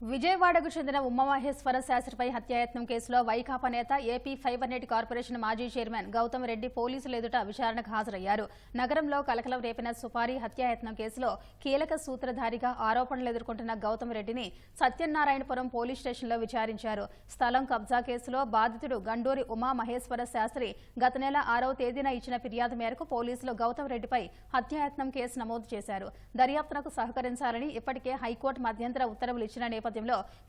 విజయవాడకు చెందిన ఉమామహేశ్వర శాస్త్రిపై హత్యాయత్నం కేసులో వైకాపా నేత ఏపీ ఫైబర్ నెట్ కార్పొరేషన్ మాజీ చైర్మన్ గౌతమ్ రెడ్డి పోలీసులు ఎదుట విచారణకు హాజరయ్యారు. నగరంలో కలకలం రేపిన సుపారీ హత్యాయత్నం కేసులో కీలక సూత్రధారిగా ఆరోపణలు ఎదుర్కొంటున్న గౌతమ్ రెడ్డిని సత్యనారాయణపురం పోలీస్ స్టేషన్లో విచారించారు. స్థలం కబ్జా కేసులో బాధితుడు గండూరి ఉమా మహేశ్వర శాస్త్రి గత నెల ఆరవ తేదీన ఇచ్చిన ఫిర్యాదు మేరకు పోలీసులు గౌతమ్ రెడ్డిపై హత్యాయత్నం కేసు నమోదు చేశారు. దర్యాప్తునకు సహకరించాలని ఇప్పటికే హైకోర్టు మధ్యంతర ఉత్తర్వులు ఇచ్చిన నేపథ్యంలో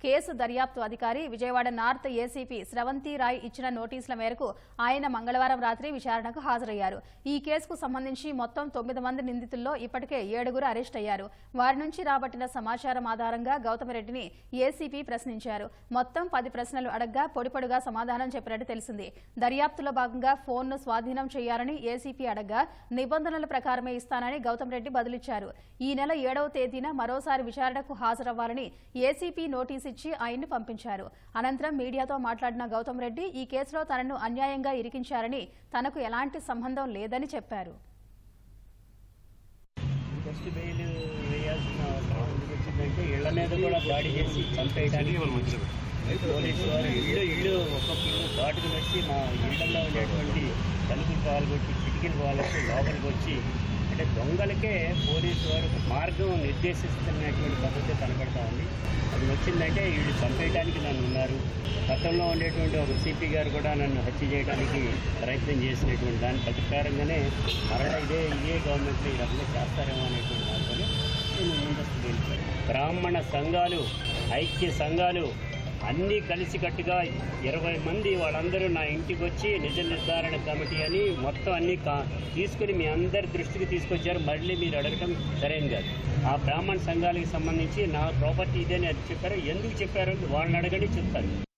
కేసు దర్యాప్తు అధికారి విజయవాడ నార్త్ ఏసీపీ స్రవంతి రాయ్ ఇచ్చిన నోటీసుల మేరకు ఆయన మంగళవారం రాత్రి విచారణకు హాజరయ్యారు. ఈ కేసుకు సంబంధించి మొత్తం తొమ్మిది మంది నిందితుల్లో ఇప్పటికే ఏడుగురు అరెస్ట్ అయ్యారు. వారి నుంచి రాబట్టిన సమాచారం ఆధారంగా గౌతమరెడ్డిని ఏసీపీ ప్రశ్నించారు. మొత్తం పది ప్రశ్నలు అడగ్గా పొడిపొడుగా సమాధానం చెప్పినట్టు తెలిసింది. దర్యాప్తులో భాగంగా ఫోన్ను స్వాధీనం చేయాలని ఏసీపీ అడగ్గా నిబంధనల ప్రకారమే ఇస్తానని గౌతమ్ రెడ్డి బదులిచ్చారు. ఈ నెల ఏడవ తేదీన మరోసారి విచారణకు హాజరవ్వాలని ఏసీపీ నోటీస్ ఇచ్చి ఆయన్ని పంపించారు. అనంతరం మీడియాతో మాట్లాడిన గౌతమ్ రెడ్డి ఈ కేసులో తనను అన్యాయంగా ఇరికించారని తనకు ఎలాంటి సంబంధం లేదని చెప్పారు. ఫస్ట్ బెయిల్ వేయాల్సిన అవసరం ఎందుకు వచ్చిందంటే ఇళ్ళ మీద కూడా దాడి చేసి చంపేయడానికి పోలీసు వారు ఇల్లు ఇల్లు ఒక్కొక్క ఇల్లు దాటుకుని వచ్చి మా ఇళ్ళలో ఉండేటువంటి తలుపులు పాల్గొట్టి కిటికీలు పాల్గొట్టి లోపలికి వచ్చి అంటే దొంగలకే పోలీసు వారు మార్గం నిర్దేశిస్తున్నటువంటి పద్ధతి కనపడతా ఉంది అది వచ్చిందంటే వీళ్ళు చంపేయడానికి నన్ను ఉన్నారు. గతంలో ఉండేటువంటి ఒక సిపి గారు కూడా నన్ను హత్య చేయడానికి ప్రయత్నం చేసినటువంటి దాని ప్రతికారంగానే మరలా ఇదే ఇదే గవర్నమెంట్ ఈ రకంగా చేస్తారేమో అనేటువంటి దాంతో నేను ముందస్తు బ్రాహ్మణ సంఘాలు ఐక్య సంఘాలు అన్నీ కలిసికట్టుగా ఇరవై మంది వాళ్ళందరూ నా ఇంటికి వచ్చి నిజ నిర్ధారణ కమిటీ అని మొత్తం అన్నీ కా తీసుకుని మీ అందరి దృష్టికి తీసుకొచ్చారు. మళ్ళీ మీరు అడగటం సరైనది కాదు. ఆ బ్రాహ్మణ సంఘాలకు సంబంధించి నా ప్రాపర్టీ ఇదే అని చెప్పారు. ఎందుకు చెప్పారు? వాళ్ళని అడగండి చెప్తాను.